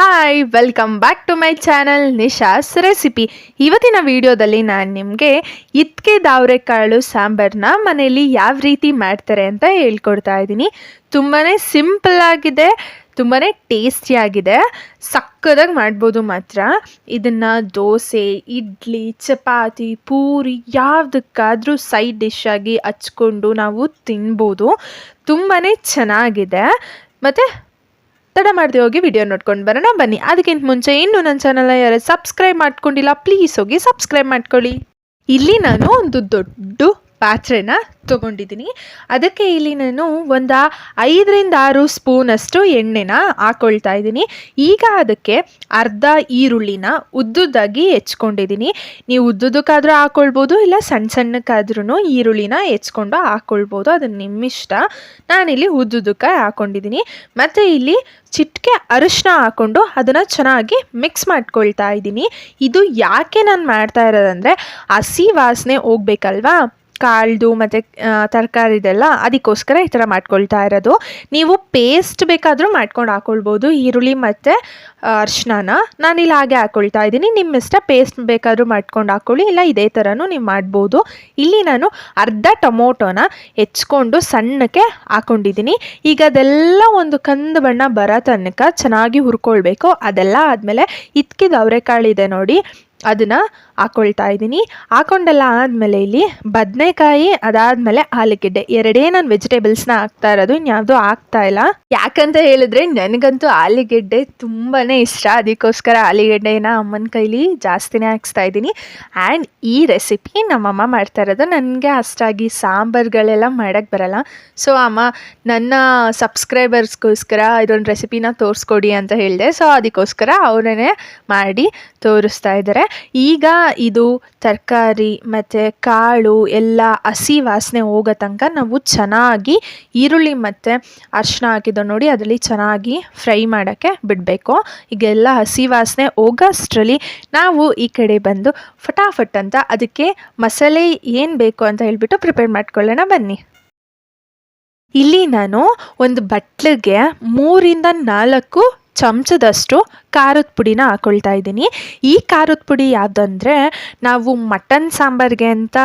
Hi welcome back to my channel Nisha's recipe ಇವತ್ತಿನ ವಿಡಿಯೋದಲ್ಲಿ ನಾನು ನಿಮಗೆ ಇತ್ಕೆ ದಾವರೆಕಾಳು ಸಾಂಬಾರನ್ನ ಮನೆಯಲ್ಲಿ ಯಾವ ರೀತಿ ಮಾಡ್ತಾರೆ ಅಂತ ಹೇಳ್ಕೊಡ್ತಾ ಇದ್ದೀನಿ. ತುಂಬಾ ಸಿಂಪಲ್ ಆಗಿದೆ ತುಂಬಾ ಟೇಸ್ಟಿಯಾಗಿದೆ ಸಕ್ಕದಾಗಿ ಮಾಡ್ಬೋದು ಮಾತ್ರ. ಇದನ್ನು ದೋಸೆ, ಇಡ್ಲಿ, ಚಪಾತಿ, ಪೂರಿ ಯಾವುದಕ್ಕಾದರೂ ಸೈಡ್ ಡಿಶ್ ಆಗಿ ಹಚ್ಕೊಂಡು ನಾವು ತಿನ್ಬೋದು. ತುಂಬಾ ಚೆನ್ನಾಗಿದೆ. ಮತ್ತು ತಡ ಮಾಡದೆ ಹೋಗಿ ವಿಡಿಯೋ ನೋಡ್ಕೊಂಡು ಬರೋಣ. ಬನ್ನಿ, ಅದಕ್ಕಿಂತ ಮುಂಚೆ ಇನ್ನೂ ನನ್ನ ಚಾನಲ್ನ ಯಾರು ಸಬ್ಸ್ಕ್ರೈಬ್ ಮಾಡ್ಕೊಂಡಿಲ್ಲ ಪ್ಲೀಸ್ ಹೋಗಿ ಸಬ್ಸ್ಕ್ರೈಬ್ ಮಾಡ್ಕೊಳ್ಳಿ. ಇಲ್ಲಿ ನಾನು ಒಂದು ದೊಡ್ಡ ಪಾತ್ರೆನ ತೊಗೊಂಡಿದ್ದೀನಿ. ಅದಕ್ಕೆ ಇಲ್ಲಿ ನಾನು ಒಂದು ಐದರಿಂದ ಆರು ಸ್ಪೂನಷ್ಟು ಎಣ್ಣೆನ ಹಾಕ್ಕೊಳ್ತಾ ಇದ್ದೀನಿ. ಈಗ ಅದಕ್ಕೆ ಅರ್ಧ ಈರುಳ್ಳಿನ ಉದ್ದುದ್ದಾಗಿ ಹೆಚ್ಕೊಂಡಿದ್ದೀನಿ. ನೀವು ಉದ್ದುದ್ದಕ್ಕಾದರೂ ಹಾಕ್ಕೊಳ್ಬೋದು ಇಲ್ಲ ಸಣ್ಣ ಸಣ್ಣಕ್ಕಾದ್ರೂ ಈರುಳ್ಳಿನ ಹೆಚ್ಕೊಂಡು ಹಾಕ್ಕೊಳ್ಬೋದು ಅದು ನಿಮ್ಮಿಷ್ಟ. ನಾನಿಲ್ಲಿ ಉದ್ದುದಕ್ಕೆ ಹಾಕ್ಕೊಂಡಿದ್ದೀನಿ ಮತ್ತು ಇಲ್ಲಿ ಚಿಟಿಕೆ ಅರಿಶಿನ ಹಾಕ್ಕೊಂಡು ಅದನ್ನು ಚೆನ್ನಾಗಿ ಮಿಕ್ಸ್ ಮಾಡ್ಕೊಳ್ತಾ ಇದ್ದೀನಿ. ಇದು ಯಾಕೆ ನಾನು ಮಾಡ್ತಾ ಇರೋದಂದರೆ ಹಸಿ ವಾಸನೆ ಹೋಗ್ಬೇಕಲ್ವಾ? ಕಾಳ್ದು ಮತ್ತು ತರಕಾರಿದೆಲ್ಲ ಅದಕ್ಕೋಸ್ಕರ ಈ ಥರ ಮಾಡ್ಕೊಳ್ತಾ ಇರೋದು. ನೀವು ಪೇಸ್ಟ್ ಬೇಕಾದರೂ ಮಾಡ್ಕೊಂಡು ಹಾಕ್ಕೊಳ್ಬೋದು ಈರುಳ್ಳಿ ಮತ್ತು ನಾನು ಇಲ್ಲಿ ಹಾಗೆ ಹಾಕ್ಕೊಳ್ತಾ ಇದ್ದೀನಿ. ನಿಮ್ಮ ಇಷ್ಟ ಪೇಸ್ಟ್ ಬೇಕಾದರೂ ಮಾಡ್ಕೊಂಡು ಹಾಕ್ಕೊಳ್ಳಿ ಇಲ್ಲ ಇದೇ ಥರನೂ ನೀವು ಮಾಡ್ಬೋದು. ಇಲ್ಲಿ ನಾನು ಅರ್ಧ ಟೊಮೊಟೊನ ಹೆಚ್ಕೊಂಡು ಸಣ್ಣಕ್ಕೆ ಹಾಕ್ಕೊಂಡಿದ್ದೀನಿ ಈಗ ಅದೆಲ್ಲ ಒಂದು ಕಂದು ಬಣ್ಣ ಬರೋ ತನಕ ಚೆನ್ನಾಗಿ ಹುರ್ಕೊಳ್ಬೇಕು. ಅದೆಲ್ಲ ಆದಮೇಲೆ ಇದ್ಕಿದ ಅವರೆಕಾಳಿದೆ ನೋಡಿ. ಅದನ್ನು ಹಾಕ್ಕೊಳ್ತಾ ಇದ್ದೀನಿ. ಹಾಕೊಂಡೆಲ್ಲ ಆದಮೇಲೆ ಇಲ್ಲಿ ಬದನೆಕಾಯಿ, ಅದಾದಮೇಲೆ ಆಲೂಗೆಡ್ಡೆ. ಎರಡೇ ನಾನು ವೆಜಿಟೇಬಲ್ಸ್ನ ಹಾಕ್ತಾ ಇರೋದು, ಇನ್ಯಾವುದೂ ಆಗ್ತಾ ಇಲ್ಲ. ಯಾಕಂತ ಹೇಳಿದ್ರೆ ನನಗಂತೂ ಆಲೂಗೆಡ್ಡೆ ತುಂಬಾ ಇಷ್ಟ. ಅದಕ್ಕೋಸ್ಕರ ಆಲೂಗೆಡ್ಡೆನ ಅಮ್ಮನ ಕೈಲಿ ಜಾಸ್ತಿನೇ ಹಾಕ್ಸ್ತಾ ಇದ್ದೀನಿ. ಆ್ಯಂಡ್ ಈ ರೆಸಿಪಿ ನಮ್ಮಮ್ಮ ಮಾಡ್ತಾ ಇರೋದು. ನನಗೆ ಅಷ್ಟಾಗಿ ಸಾಂಬಾರ್ಗಳೆಲ್ಲ ಮಾಡೋಕ್ಕೆ ಬರಲ್ಲ. ಸೊ ಅಮ್ಮ, ನನ್ನ ಸಬ್ಸ್ಕ್ರೈಬರ್ಸ್ಗೋಸ್ಕರ ಇದೊಂದು ರೆಸಿಪಿನ ತೋರಿಸ್ಕೊಡಿ ಅಂತ ಹೇಳಿದೆ. ಸೊ ಅದಕ್ಕೋಸ್ಕರ ಅವರೇ ಮಾಡಿ ತೋರಿಸ್ತಾ ಇದ್ದಾರೆ. ಈಗ ಇದು ತರಕಾರಿ ಮತ್ತು ಕಾಳು ಎಲ್ಲ ಹಸಿ ವಾಸನೆ ಹೋಗೋ ತನಕ ನಾವು ಚೆನ್ನಾಗಿ ಈರುಳ್ಳಿ ಮತ್ತು ಅರಿಶಿನ ಹಾಕಿದ್ದು ನೋಡಿ, ಅದರಲ್ಲಿ ಚೆನ್ನಾಗಿ ಫ್ರೈ ಮಾಡೋಕ್ಕೆ ಬಿಡಬೇಕು. ಈಗೆಲ್ಲ ಹಸಿ ವಾಸನೆ ಹೋಗೋಷ್ಟರಲ್ಲಿ ನಾವು ಈ ಕಡೆ ಬಂದು ಫಟಾಫಟ್ ಅಂತ ಅದಕ್ಕೆ ಮಸಾಲೆ ಏನು ಬೇಕು ಅಂತ ಹೇಳಿಬಿಟ್ಟು ಪ್ರಿಪೇರ್ ಮಾಡ್ಕೊಳ್ಳೋಣ, ಬನ್ನಿ. ಇಲ್ಲಿ ನಾನು ಒಂದು ಬಟ್ಲಿಗೆ ಮೂರಿಂದ ನಾಲ್ಕು ಚಮಚದಷ್ಟು ಖಾರದ ಪುಡಿನ ಹಾಕೊಳ್ತಾ ಇದ್ದೀನಿ. ಈ ಖಾರದ ಪುಡಿ ಯಾವುದಂದರೆ, ನಾವು ಮಟನ್ ಸಾಂಬಾರಿಗೆ ಅಂತ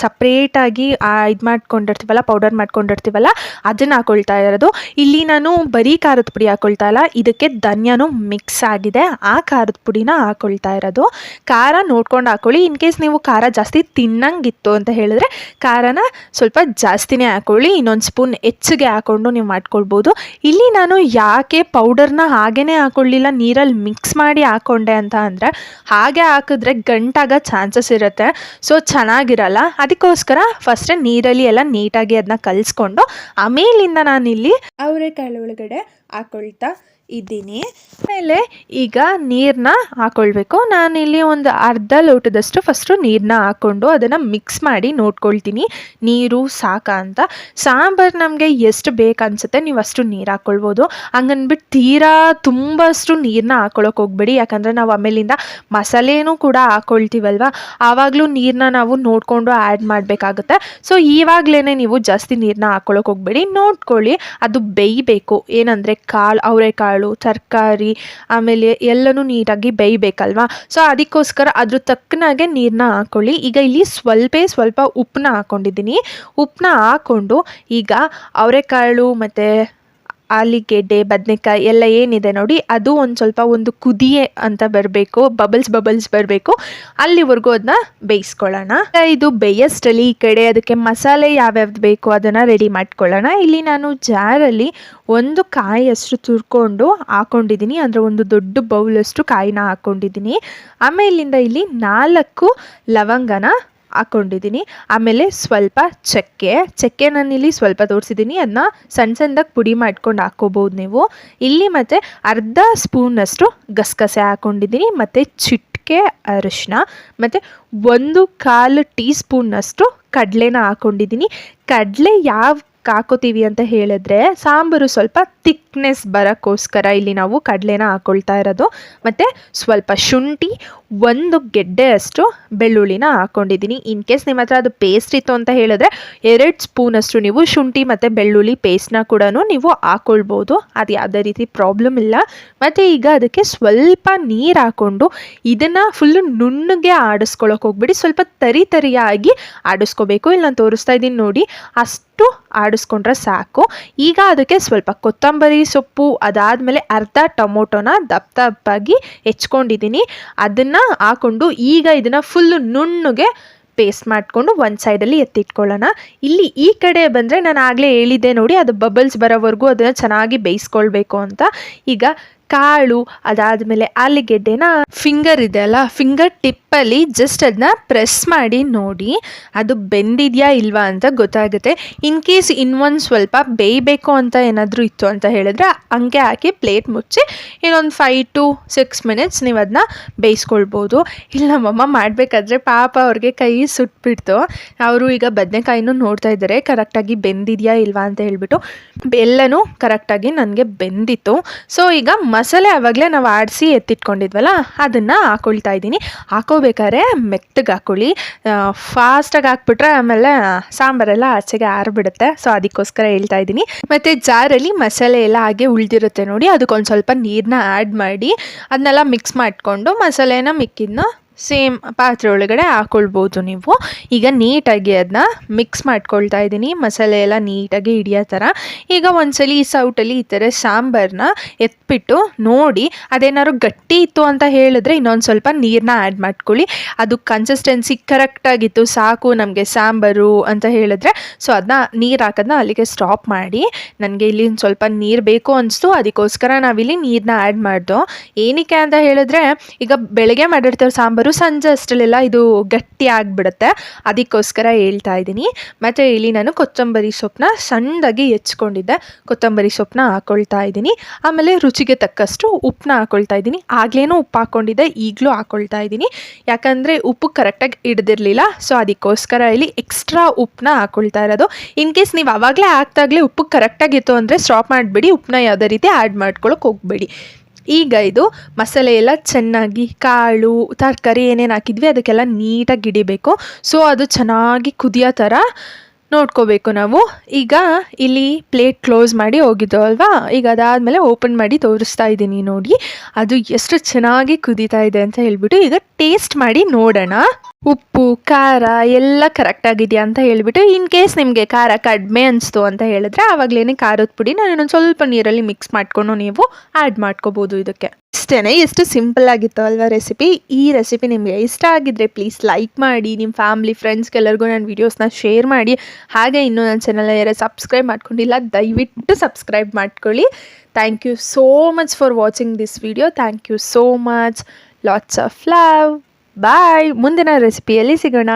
ಸಪ್ರೇಟಾಗಿ ಇದು ಮಾಡ್ಕೊಂಡಿರ್ತೀವಲ್ಲ ಪೌಡರ್ ಮಾಡ್ಕೊಂಡಿರ್ತೀವಲ್ಲ, ಅದನ್ನು ಹಾಕೊಳ್ತಾ ಇರೋದು. ಇಲ್ಲಿ ನಾನು ಬರೀ ಖಾರದ ಪುಡಿ ಹಾಕೊಳ್ತಾ ಇಲ್ಲ, ಇದಕ್ಕೆ ಧನ್ಯನೂ ಮಿಕ್ಸ್ ಆಗಿದೆ. ಆ ಖಾರದ ಪುಡಿನ ಹಾಕೊಳ್ತಾ ಇರೋದು. ಖಾರ ನೋಡ್ಕೊಂಡು ಹಾಕೊಳ್ಳಿ. ಇನ್ ಕೇಸ್ ನೀವು ಖಾರ ಜಾಸ್ತಿ ತಿನ್ನಂಗಿತ್ತು ಅಂತ ಹೇಳಿದ್ರೆ, ಖಾರನ ಸ್ವಲ್ಪ ಜಾಸ್ತಿನೇ ಹಾಕೊಳ್ಳಿ. ಇನ್ನೊಂದು ಸ್ಪೂನ್ ಹೆಚ್ಚಿಗೆ ಹಾಕ್ಕೊಂಡು ನೀವು ಮಾಡ್ಕೊಳ್ಬೋದು. ಇಲ್ಲಿ ನಾನು ಯಾಕೆ ಪೌಡರ್ನ ಹಾಗೇ ಹಾಕ್ಕೊಳ್ಳಿಲ್ಲ ನೀರಲ್ಲಿ ಮಿಕ್ಸ್ ಮಾಡಿ ಹಾಕೊಂಡೆ ಅಂತ ಅಂದರೆ ಹಾಗೆ ಹಾಕಿದ್ರೆ ಗಂಟಾಗೋ ಚಾನ್ಸಸ್ ಇರುತ್ತೆ. ಸೊ ಚೆನ್ನಾಗಿರಲ್ಲ. ಅದಕ್ಕೋಸ್ಕರ ಫಸ್ಟೇ ನೀರಲ್ಲಿ ಎಲ್ಲ ನೀಟಾಗಿ ಅದನ್ನ ಕಲಿಸ್ಕೊಂಡು ಆಮೇಲಿಂದ ನಾನಿಲ್ಲಿ ಅವರೆಕಾಳು ಒಳಗಡೆ ಹಾಕ್ಕೊಳ್ತಾ ಇದ್ದೀನಿ. ಆಮೇಲೆ ಈಗ ನೀರನ್ನ ಹಾಕ್ಕೊಳ್ಬೇಕು ನಾನಿಲ್ಲಿ ಒಂದು ಅರ್ಧ ಲೋಟದಷ್ಟು ಫಸ್ಟು ನೀರನ್ನ ಹಾಕ್ಕೊಂಡು ಅದನ್ನು ಮಿಕ್ಸ್ ಮಾಡಿ ನೋಡ್ಕೊಳ್ತೀನಿ. ನೀರು ಸಾಕಾ ಅಂತ. ಸಾಂಬಾರು ನಮಗೆ ಎಷ್ಟು ಬೇಕನ್ಸುತ್ತೆ ನೀವು ಅಷ್ಟು ನೀರು ಹಾಕ್ಕೊಳ್ಬೋದು ಹಂಗನ್ಬಿಟ್ಟು ತೀರಾ ತುಂಬ ಅಷ್ಟು ನೀರನ್ನ ಹಾಕ್ಕೊಳಕ್ಕೆ ಹೋಗ್ಬೇಡಿ. ಯಾಕಂದರೆ ನಾವು ಆಮೇಲಿಂದ ಮಸಾಲೆನೂ ಕೂಡ ಹಾಕ್ಕೊಳ್ತೀವಲ್ವ ಆವಾಗಲೂ ನೀರನ್ನ ನಾವು ನೋಡಿಕೊಂಡು ಆ್ಯಡ್ ಮಾಡಬೇಕಾಗುತ್ತೆ. ಸೊ ಇವಾಗಲೇ ನೀವು ಜಾಸ್ತಿ ನೀರನ್ನ ಹಾಕ್ಕೊಳಕ್ಕೆ ಹೋಗ್ಬೇಡಿ. ನೋಡ್ಕೊಳ್ಳಿ. ಅದು ಬೇಯಬೇಕು. ಏನಂದರೆ ಕಾಳು ಅವರೆಕಾಳು ತರಕಾರಿ, ಆಮೇಲೆ ಎಲ್ಲನೂ ನೀಟಾಗಿ ಬೇಯಬೇಕಲ್ವಾ? ಸೊ ಅದಕ್ಕೋಸ್ಕರ ಅದ್ರ ತಕ್ಕನಾಗೆ ನೀರನ್ನ ಹಾಕ್ಕೊಳ್ಳಿ ಈಗ ಇಲ್ಲಿ ಸ್ವಲ್ಪ ಸ್ವಲ್ಪ ಉಪ್ಪನ್ನ ಹಾಕ್ಕೊಂಡಿದ್ದೀನಿ ಉಪ್ಪನ್ನ ಹಾಕ್ಕೊಂಡು ಈಗ ಅವರೆಕಾಳು ಮತ್ತು ಆಲಿಗೆಡ್ಡೆ, ಬದನೆಕಾಯಿ ಎಲ್ಲ ಏನಿದೆ ನೋಡಿ, ಅದು ಒಂದು ಸ್ವಲ್ಪ ಒಂದು ಕುದಿಯೆ ಅಂತ ಬರಬೇಕು ಬಬಲ್ಸ್ ಬಬಲ್ಸ್ ಬರಬೇಕು. ಅಲ್ಲಿವರೆಗೂ ಅದನ್ನ ಬೇಯಿಸ್ಕೊಳ್ಳೋಣ. ಇದು ಬೇಯಸ್ಟಲ್ಲಿ ಈ ಕಡೆ ಅದಕ್ಕೆ ಮಸಾಲೆ ಯಾವ್ಯಾವ್ದು ಬೇಕು ಅದನ್ನು ರೆಡಿ ಮಾಡ್ಕೊಳ್ಳೋಣ. ಇಲ್ಲಿ ನಾನು ಜಾರಲ್ಲಿ ಒಂದು ಕಾಯಿಯಷ್ಟು ತುರ್ಕೊಂಡು ಹಾಕೊಂಡಿದ್ದೀನಿ. ಅಂದರೆ ಒಂದು ದೊಡ್ಡ ಬೌಲಷ್ಟು ಕಾಯಿನ ಹಾಕ್ಕೊಂಡಿದ್ದೀನಿ ಆಮೇಲಿಂದ ಇಲ್ಲಿ ನಾಲ್ಕು ಲವಂಗನ ಹಾಕ್ಕೊಂಡಿದ್ದೀನಿ ಆಮೇಲೆ ಸ್ವಲ್ಪ ಚಕ್ಕೆ ಚಕ್ಕೆ ನಾನಿಲ್ಲಿ ಸ್ವಲ್ಪ ತೋರಿಸಿದ್ದೀನಿ. ಅದನ್ನ ಸಣ್ಣ ಸಣ್ಣದಾಗಿ ಪುಡಿ ಮಾಡ್ಕೊಂಡು ಹಾಕ್ಕೋಬೋದು ನೀವು. ಇಲ್ಲಿ ಮತ್ತು ಅರ್ಧ ಸ್ಪೂನಷ್ಟು ಗಸಗಸೆ ಹಾಕ್ಕೊಂಡಿದ್ದೀನಿ ಮತ್ತು ಚಿಟ್ಕೆ ಅರಿಶಿನ, ಮತ್ತು ಒಂದು ಕಾಲು ಟೀ ಸ್ಪೂನ್ನಷ್ಟು ಕಡಲೆನ ಹಾಕ್ಕೊಂಡಿದ್ದೀನಿ ಕಡಲೆ ಯಾವ ಹಾಕೋತೀವಿ ಅಂತ ಹೇಳಿದ್ರೆ ಸಾಂಬಾರು ಸ್ವಲ್ಪ ತಿಕ್ ಥಿಕ್ನೆಸ್ ಬರೋಕ್ಕೋಸ್ಕರ ಇಲ್ಲಿ ನಾವು ಕಡಲೆನ ಹಾಕ್ಕೊಳ್ತಾ ಇರೋದು. ಮತ್ತು ಸ್ವಲ್ಪ ಶುಂಠಿ, ಒಂದು ಗೆಡ್ಡೆ ಅಷ್ಟು ಬೆಳ್ಳುಳ್ಳಿನ ಹಾಕ್ಕೊಂಡಿದ್ದೀನಿ ಇನ್ ಕೇಸ್ ನಿಮ್ಮ ಹತ್ರ ಅದು ಪೇಸ್ಟ್ ಇತ್ತು ಅಂತ ಹೇಳಿದ್ರೆ, ಎರಡು ಸ್ಪೂನಷ್ಟು ನೀವು ಶುಂಠಿ ಮತ್ತು ಬೆಳ್ಳುಳ್ಳಿ ಪೇಸ್ಟ್ನ ಕೂಡ ನೀವು ಹಾಕ್ಕೊಳ್ಬೋದು ಅದು ಯಾವುದೇ ರೀತಿ ಪ್ರಾಬ್ಲಮ್ ಇಲ್ಲ. ಮತ್ತು ಈಗ ಅದಕ್ಕೆ ಸ್ವಲ್ಪ ನೀರು ಹಾಕ್ಕೊಂಡು ಇದನ್ನು ಫುಲ್ಲು ನುಣ್ಣಗೆ ಆಡಿಸ್ಕೊಳಕ್ಕೆ ಹೋಗ್ಬಿಡಿ. ಸ್ವಲ್ಪ ತರಿ ತರಿಯಾಗಿ ಆಡಿಸ್ಕೋಬೇಕು. ಇಲ್ಲಿ ನಾನು ತೋರಿಸ್ತಾ ಇದ್ದೀನಿ ನೋಡಿ. ಅಷ್ಟು ಆಡಿಸ್ಕೊಂಡ್ರೆ ಸಾಕು. ಈಗ ಅದಕ್ಕೆ ಸ್ವಲ್ಪ ಕೊತ್ತಂಬರಿ ಸೊಪ್ಪು ಅದಾದಮೇಲೆ ಅರ್ಧ ಟೊಮೊಟೊನ ದಪ್ಪ ದಪ್ಪಾಗಿ ಹೆಚ್ಕೊಂಡಿದ್ದೀನಿ. ಅದನ್ನು ಹಾಕ್ಕೊಂಡು ಈಗ ಇದನ್ನು ಫುಲ್ಲು ನುಣ್ಣಗೆ ಪೇಸ್ಟ್ ಮಾಡಿಕೊಂಡು ಒಂದು ಸೈಡಲ್ಲಿ ಎತ್ತಿಟ್ಕೊಳ್ಳೋಣ. ಇಲ್ಲಿ ಈ ಕಡೆ ಬಂದರೆ ನಾನು ಆಗಲೇ ಹೇಳಿದ್ದೆ ನೋಡಿ, ಅದು ಬಬಲ್ಸ್ ಬರೋವರೆಗೂ ಅದನ್ನು ಚೆನ್ನಾಗಿ ಬೇಯಿಸ್ಕೊಳ್ಬೇಕು ಅಂತ. ಈಗ ಕಾಳು, ಅದಾದಮೇಲೆ ಆಲೂಗೆಡ್ಡೆನ ಫಿಂಗರ್ ಇದೆ ಅಲ್ಲ ಫಿಂಗರ್ ಟಿಪ್ಪಲ್ಲಿ ಜಸ್ಟ್ ಅದನ್ನ ಪ್ರೆಸ್ ಮಾಡಿ ನೋಡಿ, ಅದು ಬೆಂದಿದೆಯಾ ಇಲ್ವಾ ಅಂತ ಗೊತ್ತಾಗುತ್ತೆ. ಇನ್ ಕೇಸ್ ಇನ್ನೊಂದು ಸ್ವಲ್ಪ ಬೇಯಬೇಕು ಅಂತ ಏನಾದರೂ ಇತ್ತು ಅಂತ ಹೇಳಿದ್ರೆ ಹಂಗೆ ಹಾಕಿ ಪ್ಲೇಟ್ ಮುಚ್ಚಿ ಇನ್ನೊಂದು ಫೈವ್ ಟು ಸಿಕ್ಸ್ ಮಿನಿಟ್ಸ್ ನೀವು ಅದನ್ನ ಬೇಯಿಸ್ಕೊಳ್ಬೋದು. ಇಲ್ಲಿ, ನಮ್ಮಮ್ಮ ಮಾಡಬೇಕಾದ್ರೆ ಪಾಪ ಅವ್ರಿಗೆ ಕೈ ಸುಟ್ಬಿಡ್ತು. ಅವರು ಈಗ ಬದನೆಕಾಯಿನೂ ನೋಡ್ತಾ ಇದ್ದಾರೆ ಕರೆಕ್ಟಾಗಿ ಬೆಂದಿದೆಯಾ ಇಲ್ವಾ ಅಂತ ಹೇಳ್ಬಿಟ್ಟು. ಎಲ್ಲನೂ ಕರೆಕ್ಟಾಗಿ ನನಗೆ ಬೆಂದಿತ್ತು. ಸೊ ಈಗ ಮಸಾಲೆ ಆವಾಗಲೇ ನಾವು ಆಡಿಸಿ ಎತ್ತಿಟ್ಕೊಂಡಿದ್ವಲ್ಲ, ಅದನ್ನು ಹಾಕೊಳ್ತಾ ಇದ್ದೀನಿ. ಹಾಕೋಬೇಕಾದ್ರೆ ಮೆತ್ತಗೆ ಹಾಕೊಳ್ಳಿ. ಫಾಸ್ಟಾಗಿ ಹಾಕ್ಬಿಟ್ರೆ ಆಮೇಲೆ ಸಾಂಬಾರೆಲ್ಲ ಆಚೆಗೆ ಆರಿಬಿಡುತ್ತೆ. ಸೊ ಅದಕ್ಕೋಸ್ಕರ ಹೇಳ್ತಾ ಇದ್ದೀನಿ. ಮತ್ತು ಜಾರಲ್ಲಿ ಮಸಾಲೆ ಎಲ್ಲ ಹಾಗೆ ಉಳಿದಿರುತ್ತೆ ನೋಡಿ, ಅದಕ್ಕೊಂದು ಸ್ವಲ್ಪ ನೀರನ್ನ ಆ್ಯಡ್ ಮಾಡಿ, ಅದನ್ನೆಲ್ಲ ಮಿಕ್ಸ್ ಮಾಡಿಕೊಂಡು ಮಸಾಲೆನ ಮಿಕ್ಕಿದ್ನ ಸೇಮ್ ಪಾತ್ರೆ ಒಳಗಡೆ ಹಾಕ್ಕೊಳ್ಬೋದು ನೀವು. ಈಗ ನೀಟಾಗಿ ಅದನ್ನ ಮಿಕ್ಸ್ ಮಾಡ್ಕೊಳ್ತಾ ಇದ್ದೀನಿ. ಮಸಾಲೆ ಎಲ್ಲ ನೀಟಾಗಿ ಹಿಡಿಯೋ ಥರ. ಈಗ ಒಂದ್ಸಲಿ ಈ ಸೌಟಲ್ಲಿ ಈ ಥರ ಸಾಂಬಾರನ್ನ ಎತ್ಬಿಟ್ಟು ನೋಡಿ, ಅದೇನಾದ್ರು ಗಟ್ಟಿ ಇತ್ತು ಅಂತ ಹೇಳಿದ್ರೆ ಇನ್ನೊಂದು ಸ್ವಲ್ಪ ನೀರನ್ನ ಆ್ಯಡ್ ಮಾಡ್ಕೊಳ್ಳಿ. ಅದು ಕನ್ಸಿಸ್ಟೆನ್ಸಿ ಕರೆಕ್ಟಾಗಿತ್ತು ಸಾಕು ನಮಗೆ ಸಾಂಬಾರು ಅಂತ ಹೇಳಿದ್ರೆ. ಸೊ ಅದನ್ನ ನೀರು ಹಾಕೋದನ್ನ ಅಲ್ಲಿಗೆ ಸ್ಟಾಪ್ ಮಾಡಿ. ನನಗೆ ಇಲ್ಲಿ ಸ್ವಲ್ಪ ನೀರು ಬೇಕು ಅನಿಸ್ತು. ಅದಕ್ಕೋಸ್ಕರ ನಾವಿಲ್ಲಿ ನೀರನ್ನ ಆ್ಯಡ್ ಮಾಡ್ದೋ. ಏನಕ್ಕೆ ಅಂತ ಹೇಳಿದ್ರೆ, ಈಗ ಬೆಳಗ್ಗೆ ಮಾಡಿರ್ತೀವಿ ಸಾಂಬಾರು ಸಂಜೆ ಅಷ್ಟರಲ್ಲೆಲ್ಲ ಇದು ಗಟ್ಟಿ ಆಗಿಬಿಡುತ್ತೆ. ಅದಕ್ಕೋಸ್ಕರ ಹೇಳ್ತಾ ಇದ್ದೀನಿ. ಮತ್ತು ಇಲ್ಲಿ ನಾನು ಕೊತ್ತಂಬರಿ ಸೊಪ್ಪನ್ನ ಸಣ್ಣದಾಗಿ ಹೆಚ್ಕೊಂಡಿದ್ದೆ. ಕೊತ್ತಂಬರಿ ಸೊಪ್ಪನ್ನ ಹಾಕ್ಕೊಳ್ತಾ ಇದ್ದೀನಿ. ಆಮೇಲೆ ರುಚಿಗೆ ತಕ್ಕಷ್ಟು ಉಪ್ಪನ್ನ ಹಾಕ್ಕೊಳ್ತಾ ಇದ್ದೀನಿ. ಆಗ್ಲೇನೂ ಉಪ್ಪು ಹಾಕ್ಕೊಂಡಿದ್ದೆ ಈಗಲೂ ಹಾಕ್ಕೊಳ್ತಾ ಇದ್ದೀನಿ. ಯಾಕಂದರೆ ಉಪ್ಪು ಕರೆಕ್ಟಾಗಿ ಹಿಡ್ದಿರಲಿಲ್ಲ, ಸೊ ಅದಕ್ಕೋಸ್ಕರ ಇಲ್ಲಿ ಎಕ್ಸ್ಟ್ರಾ ಉಪ್ಪನ್ನ ಹಾಕ್ಕೊಳ್ತಾ ಇರೋದು. ಇನ್ ಕೇಸ್ ನೀವು ಆವಾಗಲೇ ಹಾಕ್ದಾಗಲೇ ಉಪ್ಪು ಕರೆಕ್ಟಾಗಿತ್ತು ಅಂದರೆ ಸ್ಟಾಪ್ ಮಾಡಿಬಿಡಿ, ಉಪ್ಪನ್ನ ಯಾವುದೇ ರೀತಿ ಆ್ಯಡ್ ಮಾಡ್ಕೊಳ್ಳೋಕೆ ಹೋಗಬೇಡಿ. ಈಗ ಇದು ಮಸಾಲೆ ಎಲ್ಲ ಚೆನ್ನಾಗಿ ಕಾಳು, ತರಕಾರಿ ಏನೇನು ಹಾಕಿದ್ವಿ, ಅದಕ್ಕೆಲ್ಲ ನೀಟಾಗಿ ಹಿಡಿಬೇಕು. ಸೊ ಅದು ಚೆನ್ನಾಗಿ ಕುದಿಯೋ ಥರ ನೋಡ್ಕೋಬೇಕು ನಾವು. ಈಗ ಇಲ್ಲಿ ಪ್ಲೇಟ್ ಕ್ಲೋಸ್ ಮಾಡಿ ಹೋಗಿದ್ದು ಅಲ್ವಾ? ಈಗ ಅದಾದಮೇಲೆ ಓಪನ್ ಮಾಡಿ ತೋರಿಸ್ತಾ ಇದ್ದೀನಿ ನೋಡಿ. ಅದು ಎಷ್ಟು ಚೆನ್ನಾಗಿ ಕುದೀತಾ ಇದೆ ಅಂತ ಹೇಳ್ಬಿಟ್ಟು ಈಗ ಟೇಸ್ಟ್ ಮಾಡಿ ನೋಡೋಣ. ಉಪ್ಪು, ಖಾರ ಎಲ್ಲ ಕರೆಕ್ಟಾಗಿದೆಯಾ ಅಂತ ಹೇಳಿಬಿಟ್ಟು ಇನ್ ಕೇಸ್ ನಿಮಗೆ ಖಾರ ಕಡಿಮೆ ಅನಿಸ್ತು ಅಂತ ಹೇಳಿದ್ರೆ ಆವಾಗಲೇ ಖಾರದ ಪುಡಿ ನಾನು ಸ್ವಲ್ಪ ನೀರಲ್ಲಿ ಮಿಕ್ಸ್ ಮಾಡಿಕೊಂಡು ನೀವು ಆ್ಯಡ್ ಮಾಡ್ಕೋಬೋದು ಇದಕ್ಕೆ. ಇಷ್ಟೇ ಎಷ್ಟು ಸಿಂಪಲ್ ಆಗಿತ್ತು ಅಲ್ವಾ ರೆಸಿಪಿ ಈ ರೆಸಿಪಿ ನಿಮಗೆ ಇಷ್ಟ ಆಗಿದ್ರೆ ಪ್ಲೀಸ್ ಲೈಕ್ ಮಾಡಿ ನಿಮ್ಮ ಫ್ಯಾಮ್ಲಿ ಫ್ರೆಂಡ್ಸ್ಗೆಲ್ಲರಿಗೂ ನನ್ನ ವೀಡಿಯೋಸ್ನ ಶೇರ್ ಮಾಡಿ. ಹಾಗೆ ಇನ್ನೂ ನನ್ನ ಚಾನಲ್ ಯಾರು ಸಬ್ಸ್ಕ್ರೈಬ್ ಮಾಡ್ಕೊಂಡಿಲ್ಲ, ದಯವಿಟ್ಟು ಸಬ್ಸ್ಕ್ರೈಬ್ ಮಾಡ್ಕೊಳ್ಳಿ. Thank you so much for watching this video thank you so much lots of love bye ಮುಂದಿನ ರೆಸಿಪಿಯಲ್ಲಿ ಸಿಗೋಣ.